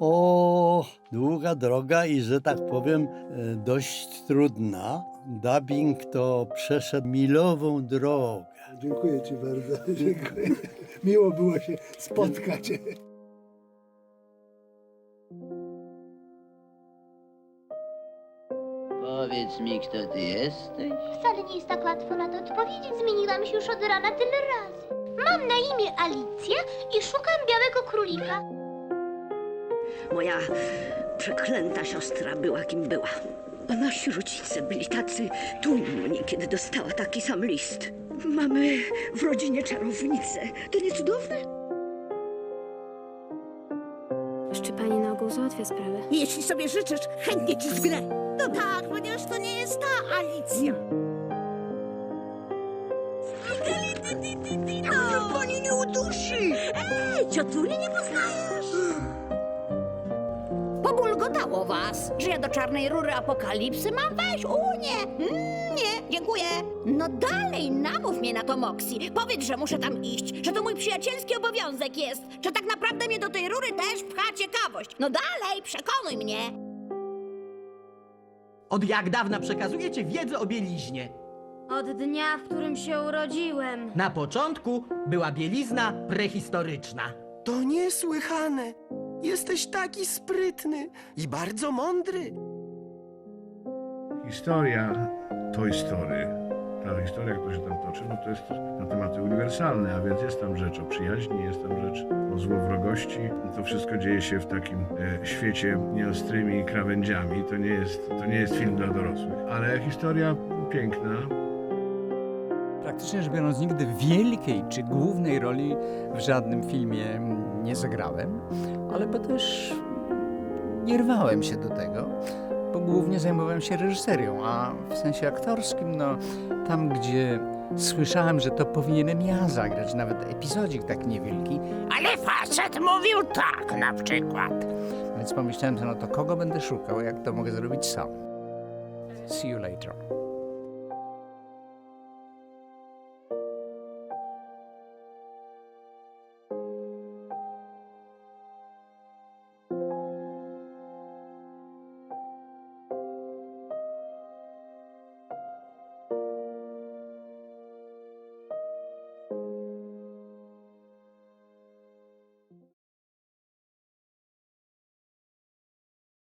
O, długa droga i że tak powiem e, dość trudna. Dubbing to przeszedł milową drogę. Dziękuję Ci bardzo. Dziękuję. Miło było się spotkać. Powiedz mi, kto ty jesteś? Wcale nie jest tak łatwo na to odpowiedzieć. Zmieniłam się już od rana tyle razy. Mam na imię Alicja i szukam białego królika. Moja przeklęta siostra była kim była. A nasi rodzice byli tacy dumni, kiedy dostała taki sam list. Mamy w rodzinie czarownicę. To nie cudowne? Czy pani na ogół załatwia sprawę? Jeśli sobie życzysz, chętnie ci zgrę. No tak, ponieważ to nie jest ta Alicja. No, pani nie udusi! Ej, ciotuli nie poznajesz? Pobulgotało was, że ja do czarnej rury apokalipsy mam wejść? U nie, mm, nie, dziękuję. No dalej, namów mnie na to, Moxie. Powiedz, że muszę tam iść, że to mój przyjacielski obowiązek jest, że tak naprawdę mnie do tej rury też pcha ciekawość. No dalej, przekonuj mnie. Od jak dawna przekazujecie wiedzę o bieliźnie? Od dnia, w którym się urodziłem. Na początku była bielizna prehistoryczna. To niesłychane. Jesteś taki sprytny i bardzo mądry. Historia Toy Story, ta historia, która się tam toczy, no to jest na tematy uniwersalne, a więc jest tam rzecz o przyjaźni, jest tam rzecz o złowrogości. To wszystko dzieje się w takim e, świecie nieostrymi krawędziami. To nie, jest, to nie jest film dla dorosłych, ale historia piękna, Praktycznie rzecz biorąc, nigdy wielkiej czy głównej roli w żadnym filmie nie zagrałem, ale bo też nie rwałem się do tego, bo głównie zajmowałem się reżyserią, a w sensie aktorskim, no tam gdzie słyszałem, że to powinienem ja zagrać, nawet epizodzik tak niewielki, Ale facet mówił tak na przykład. więc pomyślałem, no to kogo będę szukał, jak to mogę zrobić sam. See you later.